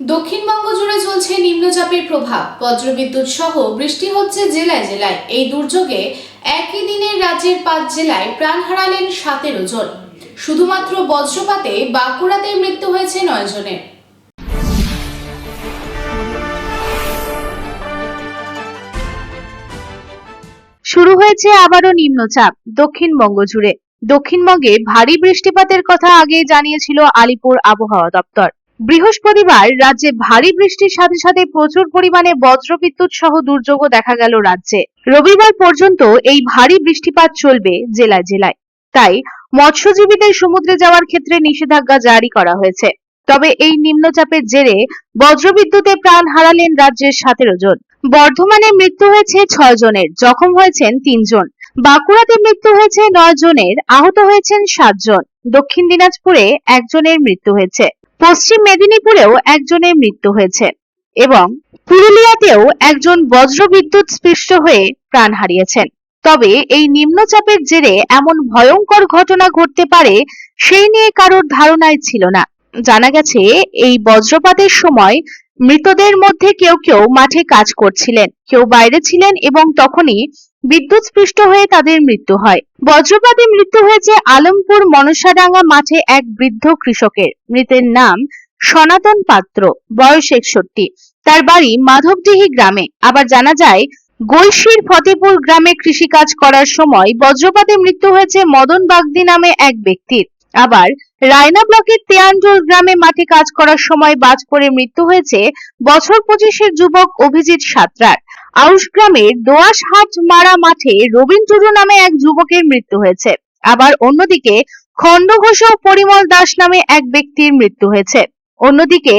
দক্ষিণবঙ্গ জুড়ে চলছে নিম্নচাপের প্রভাব। বজ্রবিদ্যুৎ সহ বৃষ্টি হচ্ছে জেলায় জেলায়। এই দুর্যোগে একই দিনে রাজ্যের পাঁচ জেলায় প্রাণ হারালেন সতেরো জন। শুধুমাত্র বজ্রপাতে বাঁকুড়াতে মৃত্যু হয়েছে নয় জনের। শুরু হয়েছে আবারও নিম্নচাপ দক্ষিণবঙ্গ জুড়ে। দক্ষিণবঙ্গে ভারী বৃষ্টিপাতের কথা আগে জানিয়েছিল আলিপুর আবহাওয়া দপ্তর। বৃহস্পতিবার রাজ্যে ভারী বৃষ্টির সাথে সাথে প্রচুর পরিমাণে বজ্রবিদ্যুৎ সহ দুর্যোগও দেখা গেল রাজ্যে। রবিবার পর্যন্ত এই ভারী বৃষ্টিপাত চলবে জেলায় জেলায়। তাই মৎস্যজীবীদের সমুদ্রে যাওয়ার ক্ষেত্রে নিষেধাজ্ঞা জারি করা হয়েছে। তবে এই নিম্নচাপের জেরে বজ্রবিদ্যুতে প্রাণ হারালেন রাজ্যের সতেরো জন। বর্ধমানে মৃত্যু হয়েছে ছয় জনের, জখম হয়েছেন তিনজন বাঁকুড়াতে মৃত্যু হয়েছে নয় জনের, আহত হয়েছেন সাতজন দক্ষিণ দিনাজপুরে একজনের মৃত্যু হয়েছে। পশ্চিম মেদিনীপুরেও একজনের মৃত্যু হয়েছে এবং পুরুলিয়াতেও একজন বজ্রবিদ্যুৎ স্পৃষ্ট হয়ে প্রাণ হারিয়েছেন। তবে এই নিম্নচাপের জেরে এমন ভয়ঙ্কর ঘটনা ঘটতে পারে সেই নিয়ে কারোর ধারণাই ছিল না। জানা গেছে, এই বজ্রপাতের সময় মৃতদের মধ্যে কেউ কেউ মাঠে কাজ করছিলেন, কেউ বাইরে ছিলেন এবং তখনই বিদ্যুৎ স্পৃষ্ট হয়ে তাদের মৃত্যু হয়। বজ্রপাতে মৃত্যু হয়েছে আলমপুর মনসাডাঙ্গা মাঠে এক বৃদ্ধ কৃষকের। মৃতের নাম সনাতন পাত্র, বয়স একষট্টি। তার বাড়ি মাধবডিহি গ্রামে। আবার জানা যায় গলসির ফতেপুর গ্রামে কৃষিকাজ করার সময় বজ্রপাতে মৃত্যু হয়েছে মদন বাগদি নামে এক ব্যক্তির। আবার রায়না ব্লকের তেয়ানজোর গ্রামে মাঠে কাজ করার সময় বাজ পড়ে মৃত্যু হয়েছে বছর পঁচিশের যুবক অভিজিৎ সাঁতরার। আউশ গ্রামের দোয়াশহাট মারা মাঠে রবীন টুডু নামে এক যুবকের মৃত্যু হয়েছে। আবার অন্যদিকে খণ্ডঘোষ পরিমল দাস নামে এক ব্যক্তির মৃত্যু হয়েছে। অন্যদিকে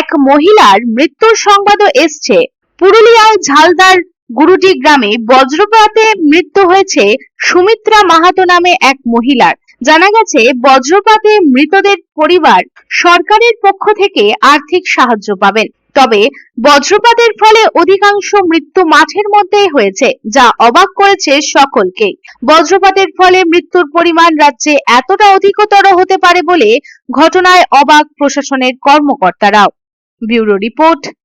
এক মহিলার মৃত্যুর সংবাদও এসছে। পুরুলিয়ায় ঝালদার গুরুটি গ্রামে বজ্রপাতে মৃত্যু হয়েছে সুমিত্রা মাহাতো নামে এক মহিলার। জানা গেছে, বজ্রপাতে মৃতদের পরিবার সরকারের পক্ষ থেকে আর্থিক সাহায্য পাবেন। তবে বজ্রপাতের ফলে অধিকাংশ মৃত্যু মাঠের মধ্যেই হয়েছে, যা অবাক করেছে সকলকে। বজ্রপাতের ফলে মৃত্যুর পরিমাণ রাজ্যে এতটা অধিকতর হতে পারে বলে ঘটনায় অবাক প্রশাসনের কর্মকর্তারাও। Bureau report